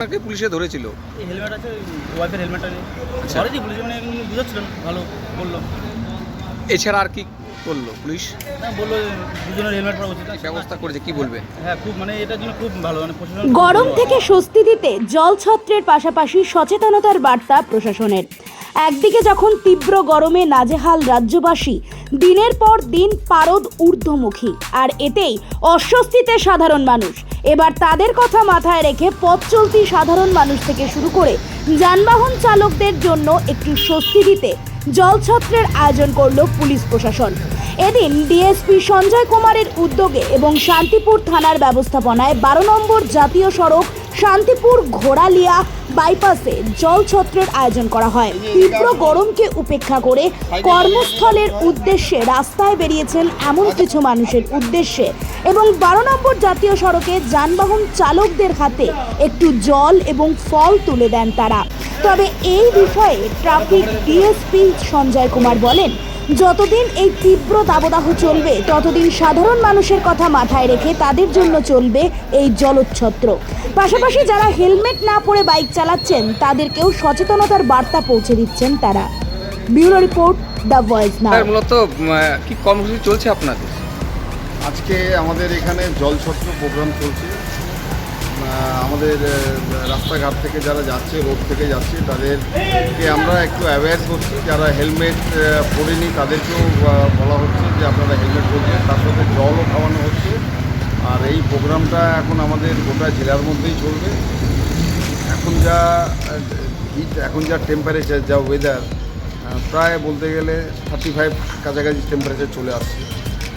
তাকে পুলিশে ধরেছিল। এই হেলমেট আছে ওয়াইফের হেলমেটটা নেই আচ্ছা। ধরেছি পুলিশ মানে বুঝাচ্ছিলেন ভালো বলল। এছাড়া আর কি করল পুলিশ? হ্যাঁ বলল দুজনের হেলমেট পরা উচিত। ব্যবস্থা করেছে কি বলবে? হ্যাঁ খুব মানে এটার জন্য খুব ভালো মানে প্রশাসন গরম থেকে স্বস্তি দিতে জলছত্রের পাশাপাশি সচেতনতার বার্তা প্রশাসনের। একদিকে যখন তীব্র গরমে নাজেহাল রাজ্যবাসী দিনের পর দিন পারদ ঊর্ধ্বমুখী আর এতেই অস্বস্তিতে সাধারণ মানুষ। এবার তাদের কথা মাথায় রেখে পথ চলতি সাধারণ মানুষ থেকে শুরু করে যানবাহন চালকদের জন্য একটু স্বস্তি দিতে জলছত্রের আয়োজন করল পুলিশ প্রশাসন। এদিন ডিএসপি সঞ্জয় কুমারের উদ্যোগে এবং শান্তিপুর থানার ব্যবস্থাপনায় বারো নম্বর জাতীয় সড়ক শান্তিপুর ঘোড়ালিয়া বাইপাসে জলছত্রের আয়োজন করা হয়। তীব্র গরমকে উপেক্ষা করে কর্মস্থলের উদ্দেশ্যে রাস্তায় বেরিয়েছেন এমন কিছু মানুষের উদ্দেশ্যে এবং বারো নম্বর জাতীয় সড়কে যানবাহন চালকদের হাতে একটু জল এবং ফল তুলে দেন তারা। তবে এই বিষয়ে ট্রাফিক ডিএসপি সঞ্জয় কুমার বলেন যতদিন এই তীব্র দাবদাহ চলবে ততদিন সাধারণ মানুষের কথা মাথায় রেখে তাদের জন্য চলবে এই জলোচ্ছত্র। পাশাপাশি যারা হেলমেট না পরে বাইক চালাচ্ছেন তাদেরকেও সচেতনতার বার্তা পৌঁছে দিচ্ছেন তারা। Bureau report the voice now. Sir মূলত কি কর্মসূচি চলছে আপনাদের? আজকে আমাদের এখানে জলছত্র প্রোগ্রাম চলছে। আমাদের রাস্তাঘাট থেকে যারা যাচ্ছে, রোড থেকে যাচ্ছে, তাদেরকে আমরা একটু অ্যাওয়্যার করছি। যারা হেলমেট পরেনি, তাদেরকেও বলা হচ্ছে যে আপনারা হেলমেট পরবেন। তার সাথে জলও খাওয়ানো হচ্ছে। আর এই প্রোগ্রামটা এখন আমাদের গোটা জেলার মধ্যেই চলবে। এখন যা হিট এখন যা টেম্পারেচার যা ওয়েদার প্রায় বলতে গেলে থার্টি ফাইভ কাছাকাছি টেম্পারেচার চলে আসছে।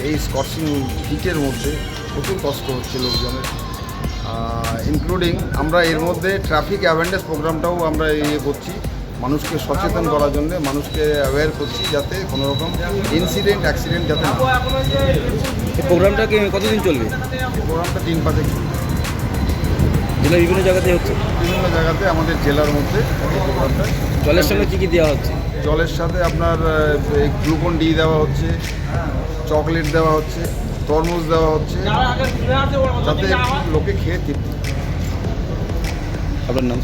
এই স্কর্চিং হিটের মধ্যে প্রচুর কষ্ট হচ্ছে লোকজনের। ইনক্লুডিং আমরা এর মধ্যে ট্রাফিক অ্যাওয়ারনেস প্রোগ্রামটাও আমরা ইয়ে করছি। মানুষকে সচেতন করার জন্য মানুষকে অ্যাওয়্যার করছি যাতে কোনো রকম ইনসিডেন্ট অ্যাক্সিডেন্ট যাতে না এই প্রোগ্রামটা কি কতদিন চলবে? প্রোগ্রামটা পাঁচেক চলবে। জেলার বিভিন্ন জায়গাতে হচ্ছে? বিভিন্ন জায়গাতে আমাদের জেলার মধ্যে এই প্রোগ্রামটা জলের সঙ্গে কি কি দেওয়া হচ্ছে? জলের সাথে আপনার গ্লুকন ডি দেওয়া হচ্ছে চকলেট দেওয়া হচ্ছে তরমুজ দেওয়া হচ্ছে যাতে লোকে খেয়ে তৃপ্তি আপনার নাম